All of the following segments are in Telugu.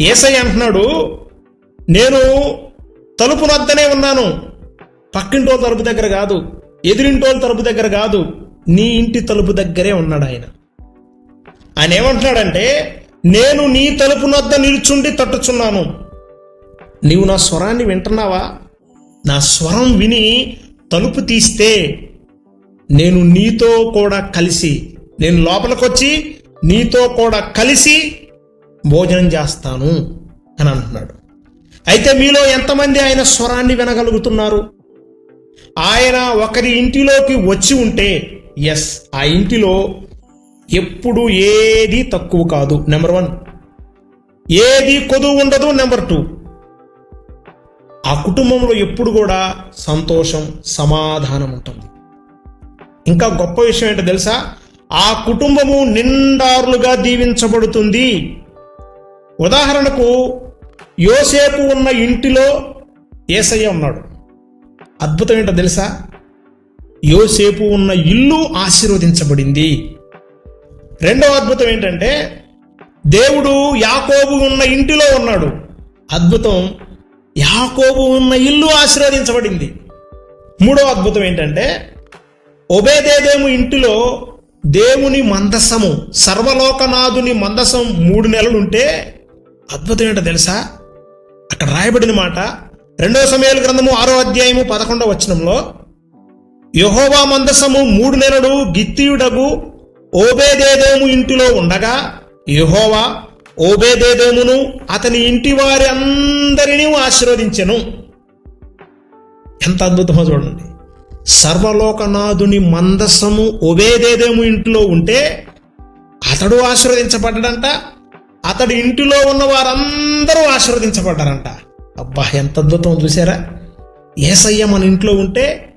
ఏసై అంటున్నాడు నేను తలుపు నద్దనే ఉన్నాను. పక్కింటోళ్ళ తలుపు దగ్గర కాదు ఎదురింటోళ్ళ తలుపు దగ్గర కాదు నీ ఇంటి తలుపు దగ్గరే ఉన్నాడు ఆయన. ఆయన ఏమంటున్నాడంటే నేను నీ తలుపు నద్ద నిల్చుండి తట్టుచున్నాను. నీవు నా స్వరాన్ని వింటున్నావా? నా స్వరం విని తలుపు తీస్తే నేను నీతో కూడా కలిసి నేను లోపలికొచ్చి నీతో కూడా కలిసి భోజనం చేస్తాను అని అంటున్నాడు. అయితే మీలో ఎంతమంది ఆయన స్వరాన్ని వినగలుగుతున్నారు? ఆయన ఒకరి ఇంటిలోకి వచ్చి ఉంటే ఎస్ ఆ ఇంటిలో ఎప్పుడు ఏది తక్కువ కాదు నెంబర్ వన్ ఏది కొదువు ఉండదు నెంబర్ టూ ఆ కుటుంబంలో ఎప్పుడు కూడా సంతోషం సమాధానం ఉంటుంది. ఇంకా గొప్ప విషయం ఏంటో తెలుసా? ఆ కుటుంబము నిండారులుగా దీవించబడుతుంది. ఉదాహరణకు యోసేపు ఉన్న ఇంటిలో ఏసయ్య ఉన్నాడు. అద్భుతం ఏంటో తెలుసా? యోసేపు ఉన్న ఇల్లు ఆశీర్వదించబడింది. రెండవ అద్భుతం ఏంటంటే దేవుడు యాకోబు ఉన్న ఇంటిలో ఉన్నాడు. అద్భుతం యాకోబు ఉన్న ఇల్లు ఆశీర్వదించబడింది. మూడవ అద్భుతం ఏంటంటే ఒబేదేదేము ఇంటిలో దేవుని మందసము సర్వలోకనాథుని మందసం మూడు నెలలుంటే అద్భుతం ఏంటో తెలుసా? అక్కడ రాయబడిన మాట రెండవ సమయాల గ్రంథము ఆరో అధ్యాయము పదకొండవ వచనంలో యహోవా మందసము మూడు నెలలు గిత్తియుడగు ఓబేదేదేము ఇంటిలో ఉండగా యహోవా ఓబేదేదేమును అతని ఇంటి వారి అందరినీ ఆశీర్వదించెను. ఎంత అద్భుతమో చూడండి. సర్వలోకనాథుని మందసము ఒబేదేదేము ఇంటిలో ఉంటే అతడు ఆశీర్వదించబడ్డాడంట అతడి ఇంటిలో ఉన్న వారందరూ ఆశీర్వదించబడ్డారంట. అబ్బా ఎంత అద్భుతం చూసారా? ఏసయ్య మన ఇంట్లో ఉంటే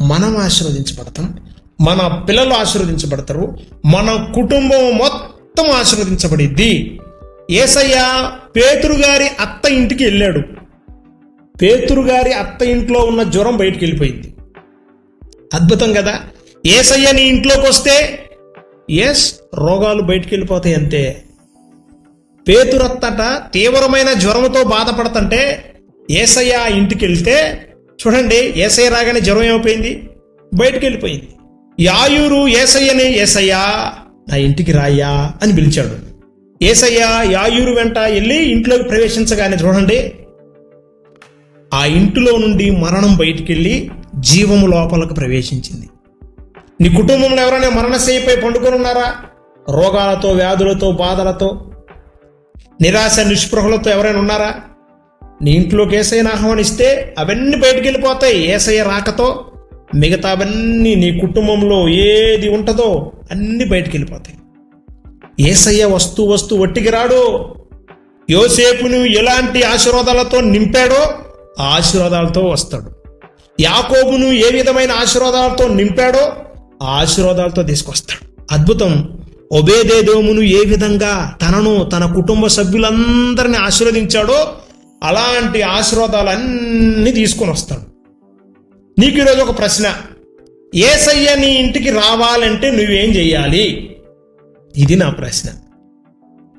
మనం ఆశీర్వదించబడతాం మన పిల్లలు ఆశీర్వదించబడతారు మన కుటుంబం మొత్తం ఆశీర్వదించబడిద్ది. ఏసయ్య పేతురు గారి అత్త ఇంటికి వెళ్ళాడు. పేతురు గారి అత్త ఇంట్లో ఉన్న జ్వరం బయటికి వెళ్ళిపోయింది. అద్భుతం కదా? ఏసయ్య నీ ఇంట్లోకి వస్తే ఎస్ రోగాలు బయటికి వెళ్ళిపోతాయి అంతే పేతురత్తట తీవ్రమైన జ్వరంతో బాధపడుతుంటే ఏసయ్య ఇంటికి వెళ్తే చూడండి ఏసయ్య రాగానే జ్వరం ఏమైపోయింది? బయటికి వెళ్ళిపోయింది యాయూరు ఏసయ్యని ఏసయ్యా నా ఇంటికి రాయ్యా అని పిలిచాడు. ఏసయ్య యాయూరు వెంట వెళ్ళి ఇంట్లోకి ప్రవేశించగానే చూడండి ఆ ఇంటిలో నుండి మరణం బయటికెళ్ళి జీవము లోపలకు ప్రవేశించింది. నీ కుటుంబంలో ఎవరైనా మరణశయ్యపై పండుకొని ఉన్నారా? రోగాలతో వ్యాధులతో బాధలతో నిరాశ నిస్పృహలతో ఎవరైనా ఉన్నారా? నీ ఇంట్లోకి ఏసైనా ఆహ్వానిస్తే అవన్నీ బయటికి వెళ్ళిపోతాయి ఏసయ్య రాకతో. మిగతా అవన్నీ నీ కుటుంబంలో ఏది ఉంటుందో అన్నీ బయటికి వెళ్ళిపోతాయి ఏసయ్య వస్తూ వస్తూ ఒట్టికి రాడు. యోసేపును ఎలాంటి ఆశీర్వాదాలతో నింపాడో ఆ ఆశీర్వాదాలతో వస్తాడు. యాకోబును ఏ విధమైన ఆశీర్వాదాలతో నింపాడో ఆ ఆశీర్వాదాలతో తీసుకొస్తాడు. అద్భుతం. ఒబేదేదోమును ఏ విధంగా తనను తన కుటుంబ సభ్యులందరిని ఆశీర్వదించాడో అలాంటి ఆశీర్వాదాలన్నీ తీసుకొని వస్తాడు. నీకు ఈరోజు ఒక ప్రశ్న. ఏసయ్య నీ ఇంటికి రావాలంటే నువ్వేం చెయ్యాలి? ఇది నా ప్రశ్న.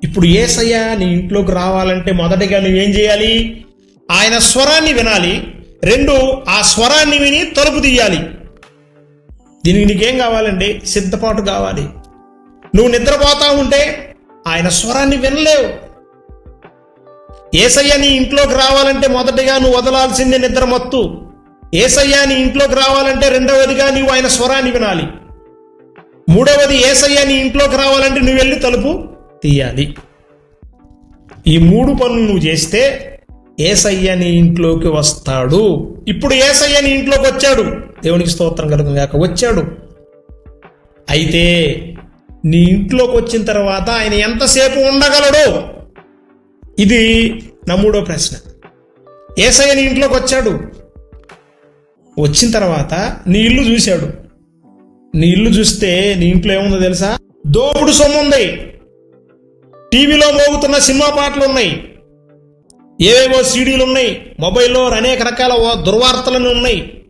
ఇప్పుడు ఏసయ్య నీ ఇంట్లోకి రావాలంటే మొదటిగా నువ్వేం చేయాలి ఆయన స్వరాన్ని వినాలి. రెండు ఆ స్వరాన్ని విని తలుపు తీయాలి. దీనికి నీకేం కావాలండి? సిద్ధపాటు కావాలి. నువ్వు నిద్రపోతా ఉంటే ఆయన స్వరాన్ని వినలేవు. ఏసయ్య నీ ఇంట్లోకి రావాలంటే మొదటిగా నువ్వు వదలాల్సింది నిద్ర మత్తు. ఏసయ్య నీ ఇంట్లోకి రావాలంటే రెండవదిగా నీవు ఆయన స్వరాన్ని వినాలి. మూడవది ఏసయ్య నీ ఇంట్లోకి రావాలంటే నువ్వు వెళ్ళి తలుపు తీయాలి. ఈ మూడు పనులు నువ్వు చేస్తే ఏసయ్య నీ ఇంట్లోకి వస్తాడు. ఇప్పుడు ఏసయ్య నీ ఇంట్లోకి వచ్చాడు. దేవునికి స్తోత్రం కలుగుగాక వచ్చాడు. అయితే నీ ఇంట్లోకి వచ్చిన తర్వాత ఆయన ఎంతసేపు ఉండగలడు? ఇది నా మూడో ప్రశ్న. ఏసయ్య నీ ఇంట్లోకి వచ్చాడు. వచ్చిన తర్వాత నీ ఇల్లు చూశాడు. నీ ఇల్లు చూస్తే నీ ఇంట్లో ఏముందో తెలుసా? దోపుడు సొమ్ము ఉంది. టీవీలో మోగుతున్న సినిమా పాటలు ఉన్నాయి. ఏవేవో సీడీలు ఉన్నాయి. మొబైల్లో అనేక రకాల దుర్వార్తలను ఉన్నాయి.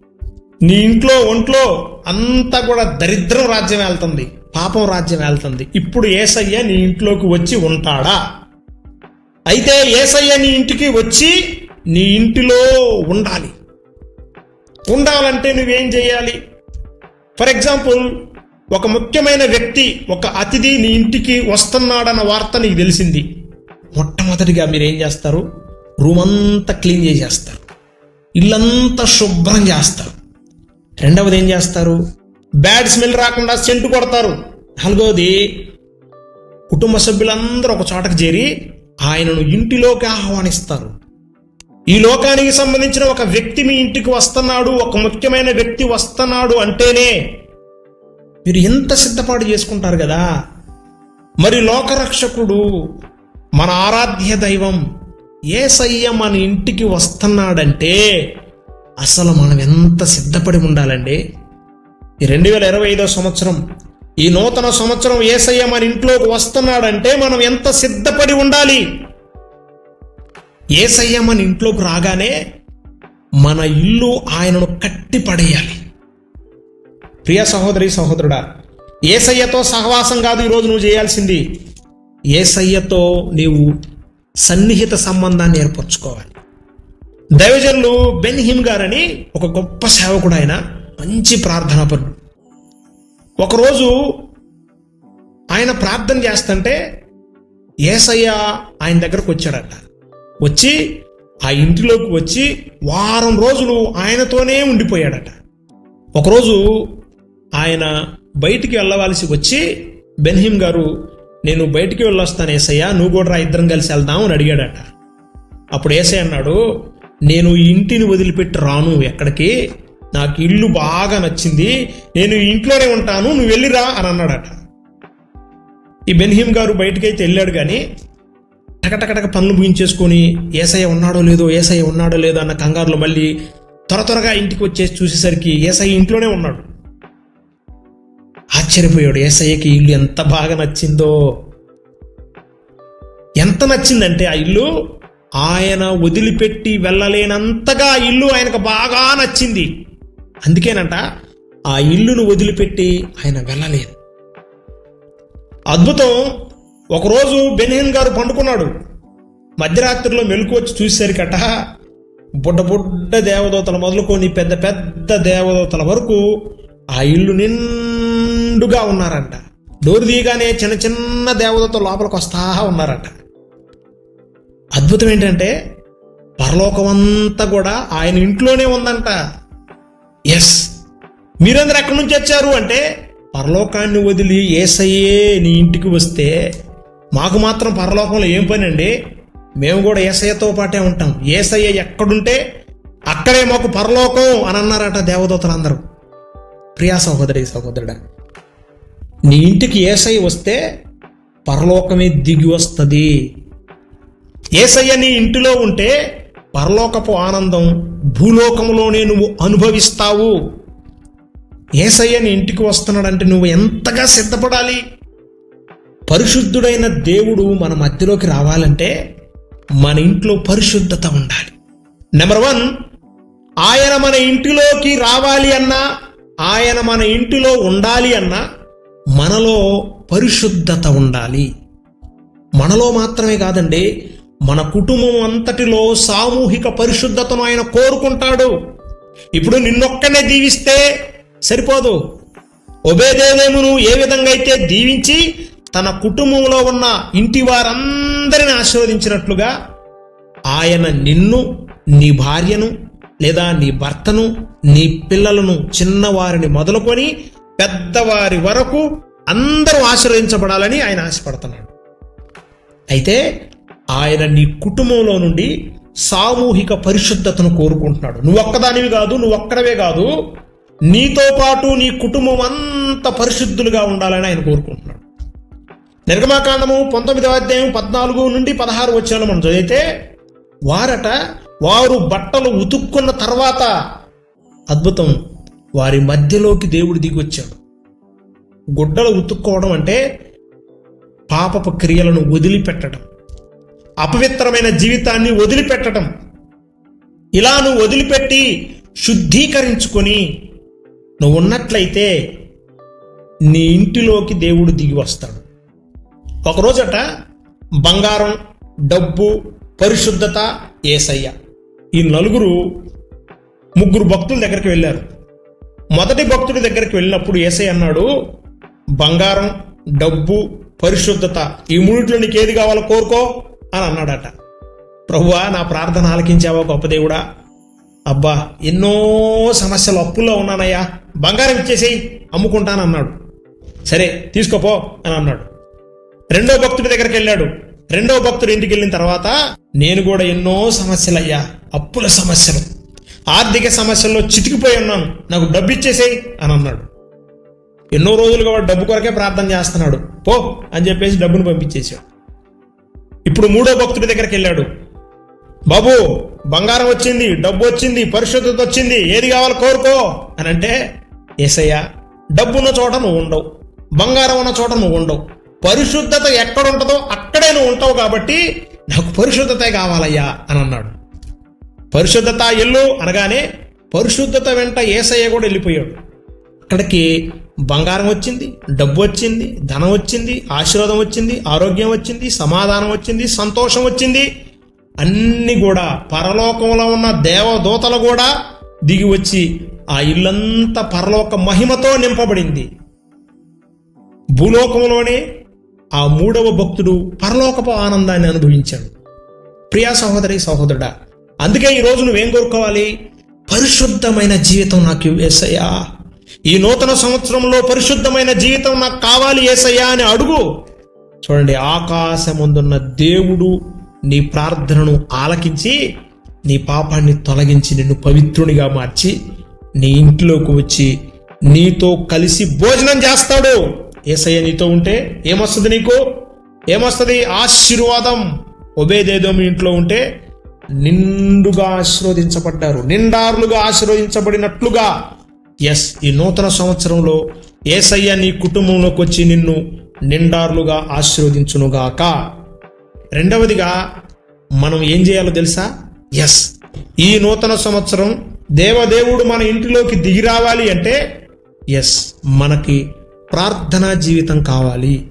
నీ ఇంట్లో ఒంట్లో అంతా కూడా దరిద్రం రాజ్యం వెళ్తుంది. పాపం రాజ్యం వెళ్తుంది. ఇప్పుడు ఏసయ్య నీ ఇంట్లోకి వచ్చి ఉంటాడా? అయితే ఏసయ్య నీ ఇంటికి వచ్చి నీ ఇంటిలో ఉండాలి. ఉండాలంటే నువ్వేం చేయాలి? ఫర్ ఎగ్జాంపుల్ ఒక ముఖ్యమైన వ్యక్తి ఒక అతిథి నీ ఇంటికి వస్తున్నాడన్న వార్త నీకు తెలిసింది. మొట్టమొదటిగా మీరు ఏం చేస్తారు? రూమ్ అంతా క్లీన్ చేసేస్తారు. ఇల్లంతా శుభ్రం చేస్తారు. రెండవది ఏం చేస్తారు? బ్యాడ్ స్మెల్ రాకుండా సెంటు కొడతారు. నాలుగోది కుటుంబ సభ్యులందరూ ఒక చోటకు చేరి ఆయనను ఇంటిలోకి ఆహ్వానిస్తారు. ఈ లోకానికి సంబంధించిన ఒక వ్యక్తి మీ ఇంటికి వస్తున్నాడు ఒక ముఖ్యమైన వ్యక్తి వస్తున్నాడు అంటేనే మీరు ఎంత సిద్ధపాటు చేసుకుంటారు కదా? మరి లోకరక్షకుడు మన ఆరాధ్య దైవం ఏసయ్య మన ఇంటికి వస్తున్నాడంటే అసలు మనం ఎంత సిద్ధపడి ఉండాలండి? ఈ రెండు వేల ఇరవై ఐదో సంవత్సరం ఈ నూతన సంవత్సరం ఏసయ్య మన ఇంట్లోకి వస్తున్నాడంటే మనం ఎంత సిద్ధపడి ఉండాలి? ఏసయ్య మన ఇంట్లోకి రాగానే మన ఇల్లు ఆయనను కట్టి పడేయాలి. ప్రియ సహోదరి సహోదరుడా ఏసయ్యతో సహవాసం కాదు ఈరోజు నువ్వు చేయాల్సింది. ఏసయ్యతో నీవు సన్నిహిత సంబంధాన్ని ఏర్పరచుకోవాలి. దైవజనులు బెన్ హిమ్ గారని ఒక గొప్ప సేవకుడు ఆయన మంచి ప్రార్థనాపరుడు ఒకరోజు ఆయన ప్రార్థన చేస్తుంటే ఏసయ్య ఆయన దగ్గరకు వచ్చాడట. వచ్చి ఆ ఇంటిలోకి వచ్చి వారం రోజులు ఆయనతోనే ఉండిపోయాడట. ఒకరోజు ఆయన బయటికి వెళ్ళవలసి వచ్చి బెన్హీమ్ గారు నేను బయటికి వెళ్ళొస్తాను ఏసయ్య నువ్వు కూడా రా ఇద్దరం కలిసి వెళ్దాం అని అడిగాడట. అప్పుడు ఏసయ్య అన్నాడు నేను ఈ ఇంటిని వదిలిపెట్టి రాను ఎక్కడికి? నాకు ఇల్లు బాగా నచ్చింది నేను ఇంట్లోనే ఉంటాను నువ్వు వెళ్ళిరా అని అన్నాడట. ఈ బెన్హీమ్ గారు బయటకైతే వెళ్ళాడు కానీ టకటకటక పనులు ముగించేసుకొని ఏసయ్య ఉన్నాడో లేదో ఏసయ్య ఉన్నాడో లేదో అన్న కంగారులో మళ్ళీ త్వర త్వరగా ఇంటికి వచ్చేసి చూసేసరికి ఏసయ్య ఇంట్లోనే ఉన్నాడు. ఆశ్చర్యపోయాడు ఏసయ్యకి ఇల్లు ఎంత బాగా నచ్చిందో. ఎంత నచ్చిందంటే ఆ ఇల్లు ఆయన వదిలిపెట్టి వెళ్ళలేనంతగా ఇల్లు ఆయనకు బాగా నచ్చింది. అందుకేనంట ఆ ఇల్లును వదిలిపెట్టి ఆయన వెళ్ళలేదు. అద్భుతం ఒకరోజు బెనిహిన్ గారు పండుకున్నాడు. మధ్యరాత్రిలో మెలకు వచ్చి చూసేసరికట బుడ్డ బుడ్డ దేవదూతలు మొదలుకొని పెద్ద పెద్ద దేవదూతల వరకు ఆ ఇల్లు నిండుగా ఉన్నారంట. డోర్ తీయగానే చిన్న చిన్న దేవదూతలు లోపలికి వస్తా ఉన్నారంట. అద్భుతం ఏంటంటే పరలోకమంతా కూడా ఆయన ఇంట్లోనే ఉందంట. ఎస్ మీరందరూ ఎక్కడి నుంచి వచ్చారు అంటే పరలోకాన్ని వదిలి ఏసయ్యే నీ ఇంటికి వస్తే మాకు మాత్రం పరలోకంలో ఏం పని అండి మేము కూడా ఏసయ్యతో పాటే ఉంటాం. ఏసయ్య ఎక్కడుంటే అక్కడే మాకు పరలోకం అని అన్నారట దేవదూతలందరూ. ప్రియా సహోదరి సహోదరుడా నీ ఇంటికి ఏసై వస్తే పరలోకమే దిగి వస్తుంది. ఏసయ్య నీ ఇంటిలో ఉంటే పరలోకపు ఆనందం భూలోకంలోనే నువ్వు అనుభవిస్తావు. ఏసయ్య నీ ఇంటికి వస్తున్నాడంటే నువ్వు ఎంతగా సిద్ధపడాలి? పరిశుద్ధుడైన దేవుడు మన మధ్యలోకి రావాలంటే మన ఇంట్లో పరిశుద్ధత ఉండాలి. నెంబర్ వన్ ఆయన మన ఇంటిలోకి రావాలి అన్నా ఆయన మన ఇంటిలో ఉండాలి అన్నా మనలో పరిశుద్ధత ఉండాలి. మనలో మాత్రమే కాదండి మన కుటుంబం అంతటిలో సామూహిక పరిశుద్ధతను ఆయన కోరుకుంటాడు. ఇప్పుడు నిన్నొక్కనే దీవిస్తే సరిపోదు. ఒబేదేదేమును ఏ విధంగా అయితే దీవించి తన కుటుంబంలో ఉన్న ఇంటి వారందరిని ఆశీర్వదించినట్లుగా ఆయన నిన్ను నీ భార్యను లేదా నీ భర్తను నీ పిల్లలను చిన్నవారిని మొదలుకొని పెద్దవారి వరకు అందరూ ఆశీర్వదించబడాలని ఆయన ఆశపడుతున్నాడు. అయితే ఆయన నీ కుటుంబంలో నుండి సామూహిక పరిశుద్ధతను కోరుకుంటున్నాడు. నువ్వు ఒక్కదానివి కాదు నువ్వు ఒక్కడవే కాదు. నీతో పాటు నీ కుటుంబం అంత పరిశుద్ధులుగా ఉండాలని ఆయన కోరుకుంటున్నాడు. నిర్గమాకాండము పంతొమ్మిదవ అధ్యాయం పద్నాలుగు నుండి పదహారు వచ్చాను మనం చదివితే వారట వారు బట్టలు ఉతుక్కున్న తర్వాత అద్భుతం వారి మధ్యలోకి దేవుడు దిగొచ్చాడు. గుడ్డలు ఉతుక్కోవడం అంటే పాపపు క్రియలను వదిలిపెట్టడం. అపవిత్రమైన జీవితాన్ని వదిలిపెట్టడం ఇలా నువ్వు వదిలిపెట్టి శుద్ధీకరించుకొని నువ్వు ఉన్నట్లయితే నీ ఇంటిలోకి దేవుడు దిగి వస్తాడు. ఒకరోజట బంగారం డబ్బు పరిశుద్ధత ఏసయ్య ఈ నలుగురు ముగ్గురు భక్తుల దగ్గరికి వెళ్ళారు. మొదటి భక్తుడి దగ్గరికి వెళ్ళినప్పుడు ఏసై అన్నాడు బంగారం డబ్బు పరిశుద్ధత ఈ మూడిట్లో నీకు ఏది కావాలో కోరుకో. అని అన్నాడట. ప్రభువా నా ప్రార్థన ఆలకించావా గొప్ప దేవుడా? అబ్బా ఎన్నో సమస్యలు అప్పుల్లో ఉన్నానయ్యా. బంగారం ఇచ్చేసేయి అమ్ముకుంటానన్నాడు సరే తీసుకోపో అని అన్నాడు. రెండో భక్తుడి దగ్గరికి వెళ్ళాడు. రెండో భక్తుడు ఇంటికి వెళ్ళిన తర్వాత నేను కూడా ఎన్నో సమస్యలయ్యా అప్పుల సమస్యలు. ఆర్థిక సమస్యల్లో చితికిపోయి ఉన్నాను. నాకు డబ్బు ఇచ్చేసేయి అని అన్నాడు. ఎన్నో రోజులుగా వాడు డబ్బు కొరకే ప్రార్థన చేస్తున్నాడు. పో అని చెప్పేసి డబ్బును పంపించేసాడు ఇప్పుడు మూడో భక్తుడి దగ్గరికి వెళ్ళాడు. బాబు బంగారం వచ్చింది డబ్బు వచ్చింది పరిశుద్ధత వచ్చింది ఏది కావాలో కోరుకో అని అంటే ఏసయ్య డబ్బున్న చోట నువ్వు ఉండవు బంగారం ఉన్న చోట నువ్వు ఉండవు. పరిశుద్ధత ఎక్కడ ఉంటుందో అక్కడే నువ్వు ఉంటావు కాబట్టి నాకు పరిశుద్ధతే కావాలయ్యా అని అన్నాడు. పరిశుద్ధత ఎల్లు అనగానే పరిశుద్ధత వెంట ఏసయ్య కూడా వెళ్ళిపోయాడు. అక్కడికి బంగారం వచ్చింది డబ్బు వచ్చింది ధనం వచ్చింది ఆశీర్వాదం వచ్చింది ఆరోగ్యం వచ్చింది సమాధానం వచ్చింది సంతోషం వచ్చింది. అన్నీ కూడా పరలోకంలో ఉన్న దేవదూతలు కూడా దిగి వచ్చి ఆ ఇల్లంతా పరలోక మహిమతో నింపబడింది. భూలోకంలోనే ఆ మూడవ భక్తుడు పరలోకపు ఆనందాన్ని అనుభవించాడు. ప్రియా సహోదరి సహోదరుడా అందుకే ఈ రోజు నువ్వేం కోరుకోవాలి? పరిశుద్ధమైన జీవితం నాకు వేసయ్యా ఈ నూతన సంవత్సరంలో పరిశుద్ధమైన జీవితం నాకు కావాలి ఏసయ్యా అని అడుగు. చూడండి ఆకాశముందున్న దేవుడు నీ ప్రార్థనను ఆలకించి నీ పాపాన్ని తొలగించి నిన్ను పవిత్రునిగా మార్చి నీ ఇంట్లోకి వచ్చి నీతో కలిసి భోజనం చేస్తాడు. ఏసయ్య నీతో ఉంటే ఏమొస్తుంది నీకు? ఏమొస్తుంది? ఆశీర్వాదం. ఒబేదేదో మీ ఇంట్లో ఉంటే నిండుగా ఆశీర్వదించబడ్డారు. నిండారులుగా ఆశీర్వదించబడినట్లుగా ఎస్ ఈ నూతన సంవత్సరంలో ఏసయ్య నీ కుటుంబంలోకి వచ్చి నిన్ను నిండార్లుగా ఆశీర్వదించునుగాక. రెండవదిగా మనం ఏం చేయాలో తెలుసా? ఎస్ ఈ నూతన సంవత్సరం దేవదేవుడు మన ఇంటిలోకి దిగి రావాలి అంటే ఎస్ మనకి ప్రార్థనా జీవితం కావాలి.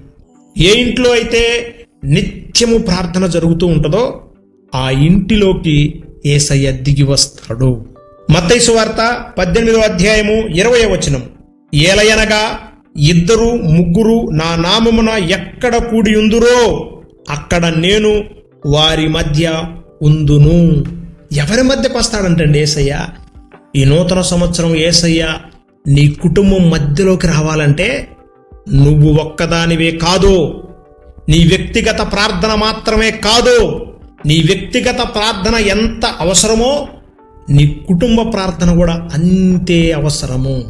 ఏ ఇంట్లో అయితే నిత్యము ప్రార్థన జరుగుతూ ఉంటుందో ఆ ఇంటిలోకి ఏసయ్య దిగి వస్తాడు. మత్తైసు వార్త పద్దెనిమిదో అధ్యాయము ఇరవై వచనం. ఏలయనగా ఇద్దరు ముగ్గురు నా నామమున ఎక్కడ కూడి ఉందురో అక్కడ నేను వారి మధ్య ఉందును. ఎవరి మధ్యకు వస్తాడంటండి ఏసయ్య? ఈ నూతన సంవత్సరం ఏసయ్య నీ కుటుంబం మధ్యలోకి రావాలంటే నువ్వు ఒక్కదానివే కాదు. నీ వ్యక్తిగత ప్రార్థన మాత్రమే కాదు. నీ వ్యక్తిగత ప్రార్థన ఎంత అవసరమో నీ కుటుంబ ప్రార్థన కూడా అంతే అవసరము.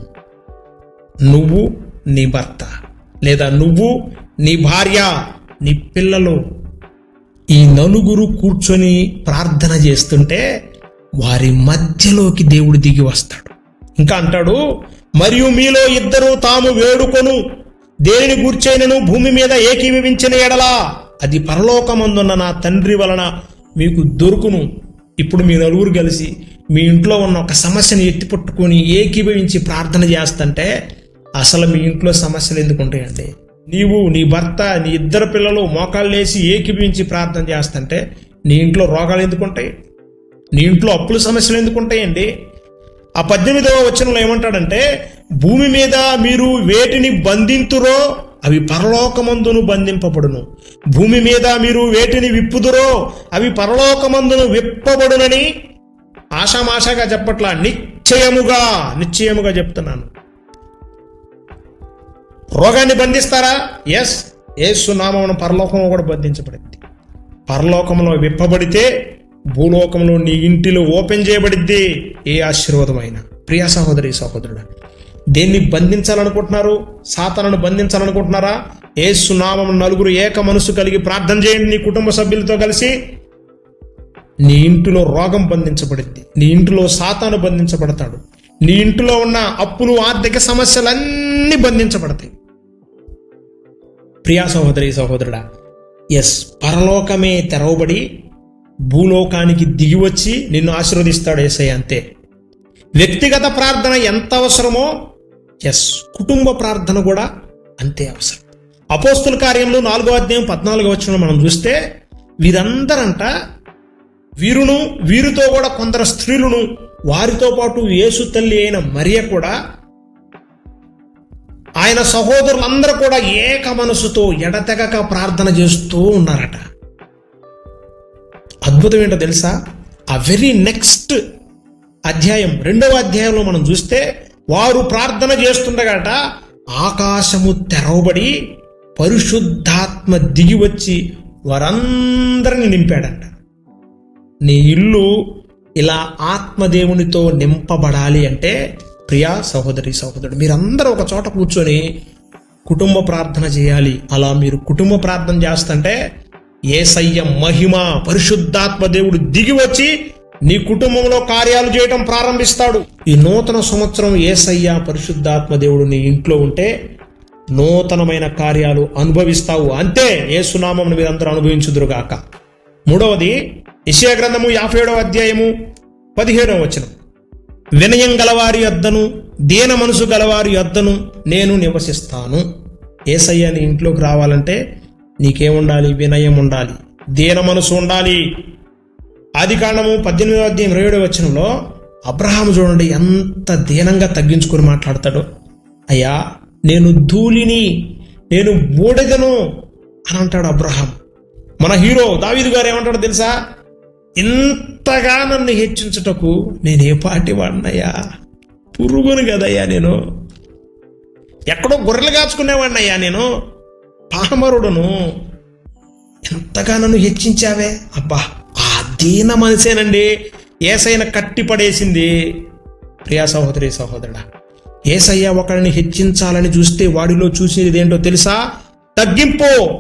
నువ్వు నీ భర్త లేదా నువ్వు నీ భార్య నీ పిల్లలు ఈ నలుగురు కూర్చొని ప్రార్థన చేస్తుంటే వారి మధ్యలోకి దేవుడు దిగి వస్తాడు. ఇంకా అంటాడు మరియు మీలో ఇద్దరు తాము వేడుకొను. దేనిని గూర్చైనను భూమి మీద ఏకీభవించిన ఎడలా? అది పరలోకమందున్న నా తండ్రి వలన మీకు దొరుకును. ఇప్పుడు మీ నలుగురు కలిసి మీ ఇంట్లో ఉన్న ఒక సమస్యను ఎత్తిపట్టుకొని ఏకీభవించి ప్రార్థన చేస్తుంటే అసలు మీ ఇంట్లో సమస్యలు ఎందుకు ఉంటాయండి? నీవు నీ భర్త నీ ఇద్దరు పిల్లలు మోకాళ్ళు వేసి ఏకీభవించి ప్రార్థన చేస్తుంటే నీ ఇంట్లో రోగాలు ఎందుకు ఉంటాయి? నీ ఇంట్లో అప్పుల సమస్యలు ఎందుకు ఉంటాయండి? ఆ పద్దెనిమిదవ వచనంలో ఏమంటాడంటే భూమి మీద మీరు వేటిని బంధింతురో అవి పరలోకమందును బంధింపబడును. భూమి మీద మీరు వేటిని విప్పుదురో అవి పరలోకమందును విప్పబడునని ఆషామాషాగా చెప్పట్లా నిశ్చయముగా నిశ్చయముగా చెప్తున్నాను. రోగాన్ని బంధిస్తారా? ఎస్ ఏసు నామమును కూడా బంధించబడింది. పరలోకంలో విప్పబడితే భూలోకంలో నీ ఇంటిలో ఓపెన్ చేయబడిద్ది ఏ ఆశీర్వాదమైన. ప్రియా సహోదరి సహోదరుడు దేన్ని బంధించాలనుకుంటున్నారు? సాతనను బంధించాలనుకుంటున్నారా? ఏసు నలుగురు ఏక మనసు కలిగి ప్రార్థన చేయండి. నీ కుటుంబ సభ్యులతో కలిసి నీ ఇంటిలో రోగం బంధించబడింది. నీ ఇంటిలో సాతాను బంధించబడతాడు. నీ ఇంటిలో ఉన్న అప్పులు ఆర్థిక సమస్యలన్నీ బంధించబడతాయి. ప్రియా సహోదరి సహోదరుడా ఎస్ పరలోకమే తెరవబడి భూలోకానికి దిగి వచ్చి నిన్ను ఆశీర్వదిస్తాడు ఏసై అంతే. వ్యక్తిగత ప్రార్థన ఎంత అవసరమో ఎస్ కుటుంబ ప్రార్థన కూడా అంతే అవసరం. అపోస్తుల కార్యంలో నాలుగో అధ్యాయం పద్నాలుగో వచ్చిన మనం చూస్తే వీరందరంట వీరును వీరితో కూడా కొందరు స్త్రీలను వారితో పాటు యేసు తల్లి అయిన మరియ కూడా ఆయన సహోదరులందరూ కూడా ఏక మనసుతో ఎడతెగక ప్రార్థన చేస్తూ ఉన్నారట. అద్భుతం ఏంటో తెలుసా? ఆ వెరీ నెక్స్ట్ అధ్యాయం రెండవ అధ్యాయంలో మనం చూస్తే వారు ప్రార్థన చేస్తుండగట ఆకాశము తెరవబడి పరిశుద్ధాత్మ దిగి వచ్చి వారందరిని నింపాడంట. నీ ఇల్లు ఇలా ఆత్మదేవునితో నింపబడాలి అంటే ప్రియా సహోదరి సహోదరుడు మీరందరూ ఒక చోట కూర్చొని కుటుంబ ప్రార్థన చేయాలి. అలా మీరు కుటుంబ ప్రార్థన చేస్తుంటే ఏసయ్య మహిమ పరిశుద్ధాత్మ దేవుడు దిగి వచ్చి నీ కుటుంబంలో కార్యాలు చేయటం ప్రారంభిస్తాడు. ఈ నూతన సంవత్సరం ఏసయ్య పరిశుద్ధాత్మ దేవుడు నీ ఇంట్లో ఉంటే నూతనమైన కార్యాలు అనుభవిస్తావు. అంతే ఏసునామం మీరందరూ అనుభవించుదురుగాక. మూడవది ఇషయ గ్రంథము యాభై ఏడవ అధ్యాయము పదిహేడవ వచనం. వినయం గలవారి యొద్దను దీన మనసు గలవారి యొద్దను నేను నివసిస్తాను. ఏసయ్య నీ ఇంట్లోకి రావాలంటే నీకేముండాలి? వినయం ఉండాలి. దీన మనసు ఉండాలి. ఆది కాండము పద్దెనిమిదవ అధ్యాయం ఇరవై ఏడవ వచనంలో అబ్రహాం చూడండి ఎంత దీనంగా తగ్గించుకొని మాట్లాడతాడు. అయ్యా నేను ధూళిని నేను బూడిదను అని అంటాడు అబ్రహాం మన హీరో దావీదు గారు ఏమంటాడు తెలుసా? ఇంతగా నన్ను హెచ్చించుటకు నేను పాటి వాడినయ్యా? పురుగును కదయ్యా నేను. ఎక్కడో గొర్రెలు కాచుకునేవాడినయ్యా నేను. పామరుడును. ఎంతగా నన్ను హెచ్చించావే? అబ్బా ఆ దీన మనసేనండి. ఏసైన కట్టి పడేసింది ప్రియా సహోదరి సహోదరుడా ఏసయ్య ఒకరిని హెచ్చించాలని చూస్తే వాడిలో చూసేది ఏంటో తెలుసా? తగ్గింపు.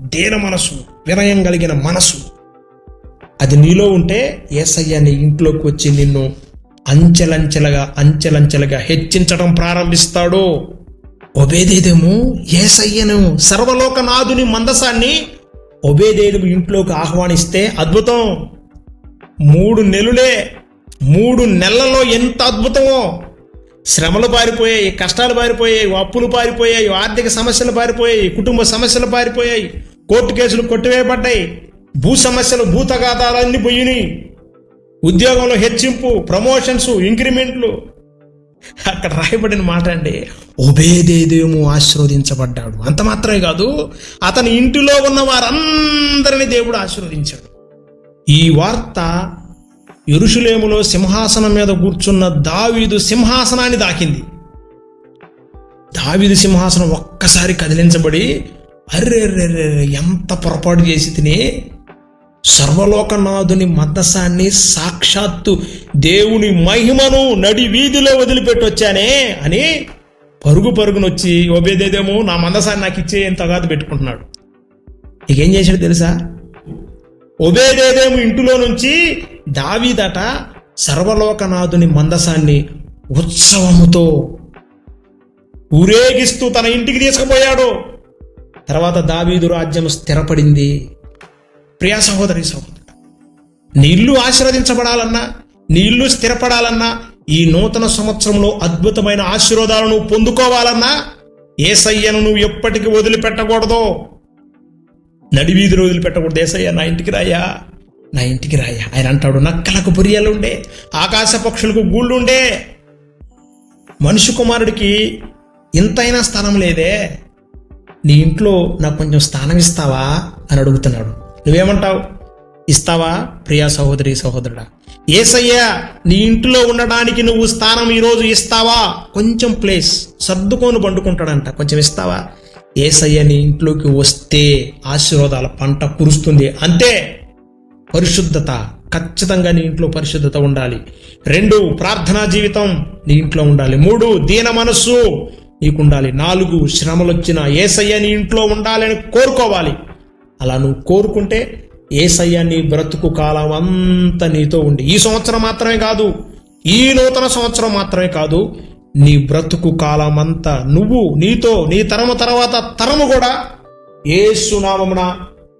దీన మనసు వినయం కలిగిన మనసు అది నీలో ఉంటే ఏసయ్య నీ ఇంట్లోకి వచ్చి నిన్ను అంచెలంచెలుగా అంచెలంచెలుగా హెచ్చించడం ప్రారంభిస్తాడు. ఒబేదేదేమో ఏసయ్యను సర్వలోకనాథుని మందసాన్ని ఒబేదేదేము ఇంట్లోకి ఆహ్వానిస్తే అద్భుతం. మూడు నెలలే మూడు నెలల్లో ఎంత అద్భుతమో. శ్రమలు పారిపోయాయి కష్టాలు పారిపోయాయి అప్పులు పారిపోయాయి ఆర్థిక సమస్యలు పారిపోయాయి కుటుంబ సమస్యలు పారిపోయాయి కోర్టు కేసులు కొట్టివేయబడ్డాయి. భూ సమస్యలు భూతగాదాలన్నీ పోయినాయి. ఉద్యోగంలో హెచ్చింపు ప్రమోషన్స్ ఇంక్రిమెంట్లు. అక్కడ రాయబడిన మాట అండి ఒబేదేదేమో ఆశీర్వదించబడ్డాడు. అంత మాత్రమే కాదు అతని ఇంటిలో ఉన్న వారందరినీ దేవుడు ఆశీర్వదించాడు. ఈ వార్త ఎరుషులేములో సింహాసనం మీద కూర్చున్న దావీదు సింహాసనాన్ని దాకింది. దావీదు సింహాసనం ఒక్కసారి కదిలించబడి అర్రెర్రెర్రె ఎంత పొరపాటు చేసి తిని సర్వలోకనాథుని మద్దసాన్ని సాక్షాత్తు దేవుని మహిమను నడి వీధిలో వదిలిపెట్టొచ్చానే అని పరుగు పరుగునొచ్చి ఒబేదేదేమో నా మందసాన్ని నాకు ఇచ్చే ఎంత తగాదు పెట్టుకుంటున్నాడు. ఇకేం చేశాడు తెలుసా? ఒబేదేదేమో ఇంటిలో నుంచి దావీదట సర్వలోకనాథుని మందసాన్ని ఉత్సవముతో ఊరేగిస్తూ తన ఇంటికి తీసుకుపోయాడు. తర్వాత దావీదు రాజ్యం స్థిరపడింది. ప్రియా సహోదరి సహోదరు నీ ఇల్లు ఆశీర్వదించబడాలన్నా నీ ఇల్లు స్థిరపడాలన్నా ఈ నూతన సంవత్సరంలో అద్భుతమైన ఆశీర్వాదాలను పొందుకోవాలన్నా ఏసయ్యను నువ్వు ఎప్పటికీ వదిలిపెట్టకూడదు. నడివీధిలో వదిలిపెట్టకూడదు. ఏసయ్య నా ఇంటికి రాయా నా ఇంటికి రాయా ఆయన అంటాడు నక్కలకు బురియలుండే ఆకాశ పక్షులకు గూళ్ళుండే మనిషి కుమారుడికి ఇంతైనా స్థానం లేదే. నీ ఇంట్లో నాకు కొంచెం స్థానం ఇస్తావా? అని అడుగుతున్నాడు. నువ్వేమంటావు? ఇస్తావా? ప్రియా సహోదరి సహోదరుడా ఏసయ్యా నీ ఇంట్లో ఉండడానికి నువ్వు స్థానం ఈరోజు ఇస్తావా? కొంచెం ప్లేస్ సర్దుకొని పండుకుంటాడంట. కొంచెం ఇస్తావా? ఏసయ్య నీ ఇంట్లోకి వస్తే ఆశీర్వాదాల పంట కురుస్తుంది. అంతే. పరిశుద్ధత ఖచ్చితంగా నీ ఇంట్లో పరిశుద్ధత ఉండాలి. రెండు ప్రార్థనా జీవితం నీ ఇంట్లో ఉండాలి. మూడు దీన మనస్సు నీకు ఉండాలి నాలుగు శ్రమలు వచ్చినా ఏసయ్య నీ ఇంట్లో ఉండాలని కోరుకోవాలి. అలా నువ్వు కోరుకుంటే ఏసయ్య నీ బ్రతుకు కాలం అంతా నీతో ఉండి ఈ సంవత్సరం మాత్రమే కాదు ఈ నూతన సంవత్సరం మాత్రమే కాదు నీ బ్రతుకు కాలం అంతా నువ్వు నీతో నీ తరము తర్వాత తరము కూడా ఏసునామమున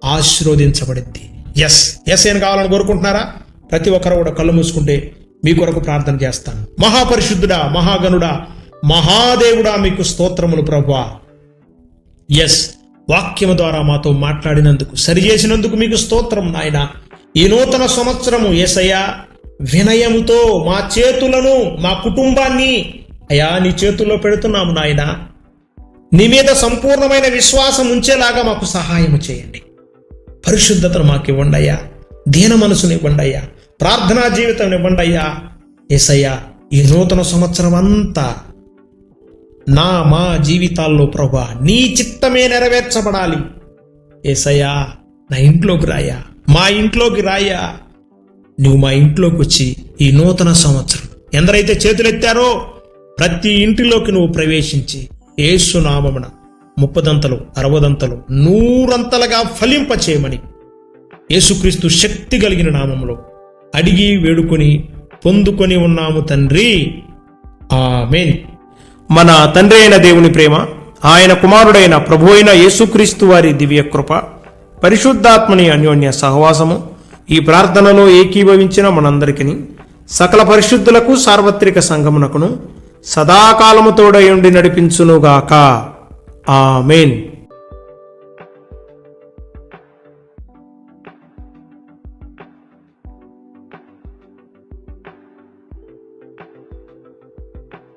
ఆశీర్వదించబడింది. ఎస్ ఎస్ ఏం కావాలని కోరుకుంటున్నారా? ప్రతి ఒక్కరు కూడా కళ్ళు మూసుకుంటే మీ కొరకు ప్రార్థన చేస్తాను. మహాపరిశుద్ధుడా మహాగణుడా మహాదేవుడా మీకు స్తోత్రములు ప్రభా ఎస్ వాక్యము ద్వారా మాతో మాట్లాడినందుకు సరిచేసినందుకు మీకు స్తోత్రం నాయన. ఈ నూతన సంవత్సరము ఏసయ్యా వినయముతో మా చేతులను మా కుటుంబాన్ని అయా నీ చేతుల్లో పెడుతున్నాము నాయన. నీ మీద సంపూర్ణమైన విశ్వాసం ఉంచేలాగా మాకు సహాయం చేయండి. పరిశుద్ధతను మాకు ఇవ్వండయ్యా దీన మనసుని ఇవ్వండయ్యా ప్రార్థనా జీవితం ఇవ్వండయ్యా ఏసయ్యా ఈ నూతన సంవత్సరం అంతా నా మా జీవితాల్లో ప్రభా నీ చిత్తమే నెరవేర్చబడాలి. ఏసయ్యా నా ఇంట్లోకి రాయా మా ఇంట్లోకి రాయా నువ్వు మా ఇంట్లోకి వచ్చి ఈ నూతన సంవత్సరం ఎందరైతే చేతులెత్తారో ప్రతి ఇంటిలోకి నువ్వు ప్రవేశించి ఏసునామమున ముప్పదంతలు అరవదంతలు నూరంతలుగా ఫలింప చేయమని యేసుక్రీస్తు శక్తి కలిగిన నామములో అడిగి వేడుకొని పొందుకొని ఉన్నాము తండ్రి. ఆమెన్. మన తండ్రి అయిన దేవుని ప్రేమ ఆయన కుమారుడైన ప్రభు అయిన యేసుక్రీస్తు వారి దివ్య కృప పరిశుద్ధాత్మని అన్యోన్య సహవాసము ఈ ప్రార్థనలో ఏకీభవించిన మనందరికీ సకల పరిశుద్ధులకు సార్వత్రిక సంగమునకును సదాకాలము తోడయుండి నడిపించునుగాక. ఆమెన్.